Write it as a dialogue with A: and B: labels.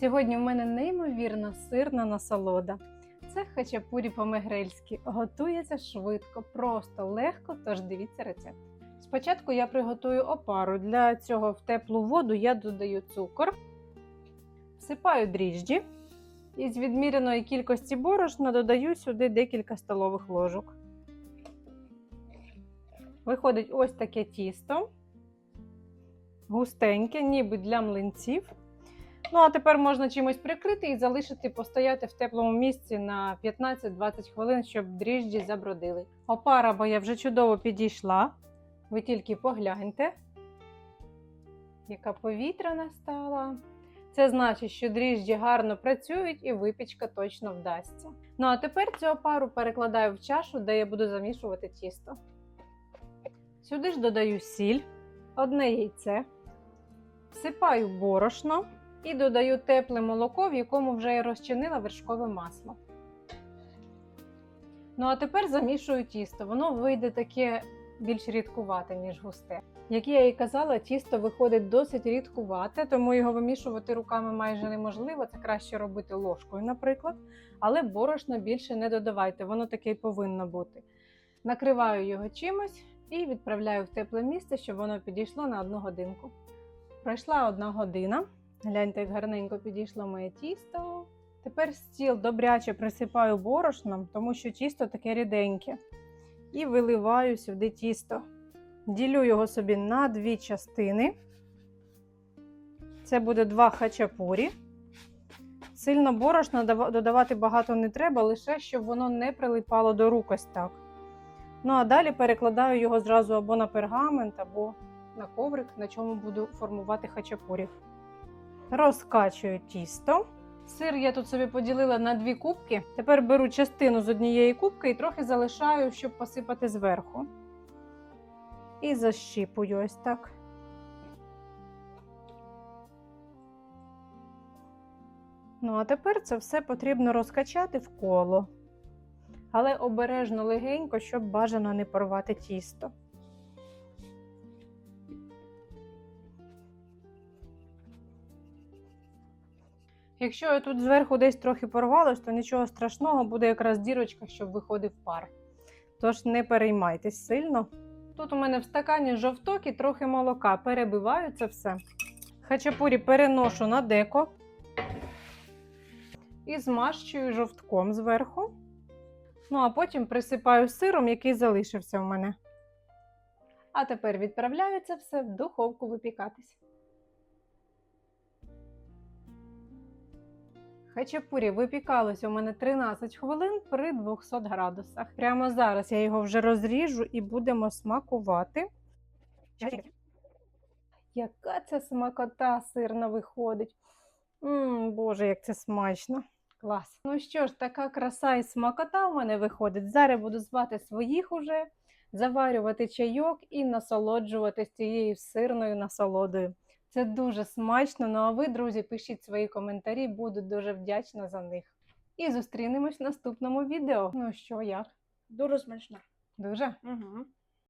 A: Сьогодні в мене неймовірна сирна насолода. Це хачапурі по-мегрельськи. Готується швидко, просто, легко, тож дивіться рецепт. Спочатку я приготую опару. Для цього в теплу воду я додаю цукор, всипаю дріжджі і з відміреної кількості борошна додаю сюди декілька столових ложок. Виходить ось таке тісто, густеньке, ніби для млинців. Ну, а тепер можна чимось прикрити і залишити постояти в теплому місці на 15-20 хвилин, щоб дріжджі забродили. Опара моя вже чудово підійшла. Ви тільки погляньте, яка повітряна стала. Це значить, що дріжджі гарно працюють і випічка точно вдасться. Ну а тепер цю опару перекладаю в чашу, де я буду замішувати тісто. Сюди ж додаю сіль, одне яйце, всипаю борошно і додаю тепле молоко, в якому вже я розчинила вершкове масло. Ну а тепер замішую тісто. Воно вийде таке більш рідкувате, ніж густе. Як я і казала, тісто виходить досить рідкувате, тому його вимішувати руками майже неможливо. Це краще робити ложкою, наприклад. Але борошна більше не додавайте, воно таке й повинно бути. Накриваю його чимось і відправляю в тепле місце, щоб воно підійшло на одну годинку. Пройшла одна година. Гляньте, як гарненько підійшло моє тісто. Тепер стіл добряче присипаю борошном, тому що тісто таке ріденьке. І виливаю сюди тісто. Ділю його собі на дві частини. Це буде два хачапурі. Сильно борошна додавати багато не треба, лише щоб воно не прилипало до рук ось так. Ну а далі перекладаю його зразу або на пергамент, або на коврик, на чому буду формувати хачапурі. Розкачую тісто. Сир я тут собі поділила на дві кубки. Тепер беру частину з однієї кубки і трохи залишаю, щоб посипати зверху. І защіпую ось так. Ну, а тепер це все потрібно розкачати в коло. Але обережно легенько, щоб бажано не порвати тісто. Якщо я тут зверху десь трохи порвалось, то нічого страшного, буде якраз дірочка, щоб виходив пар. Тож не переймайтесь сильно. Тут у мене в стакані жовток і трохи молока. Перебиваю це все. Хачапурі переношу на деко і змащую жовтком зверху. Ну, а потім присипаю сиром, який залишився у мене. А тепер відправляю це все в духовку випікатись. Хачапурі випікалось у мене 13 хвилин при 200 градусах. Прямо зараз я його вже розріжу і будемо смакувати. Яка це смакота сирна виходить. Мм, Боже, як це смачно. Клас. Ну що ж, така краса і смакота у мене виходить. Зараз буду звати своїх уже, заварювати чайок і насолоджуватись цією сирною насолодою. Це дуже смачно. Ну а ви, друзі, пишіть свої коментарі, буду дуже вдячна за них. І зустрінемось в наступному відео. Ну що, як?
B: Дуже смачно.
A: Дуже?
B: Угу.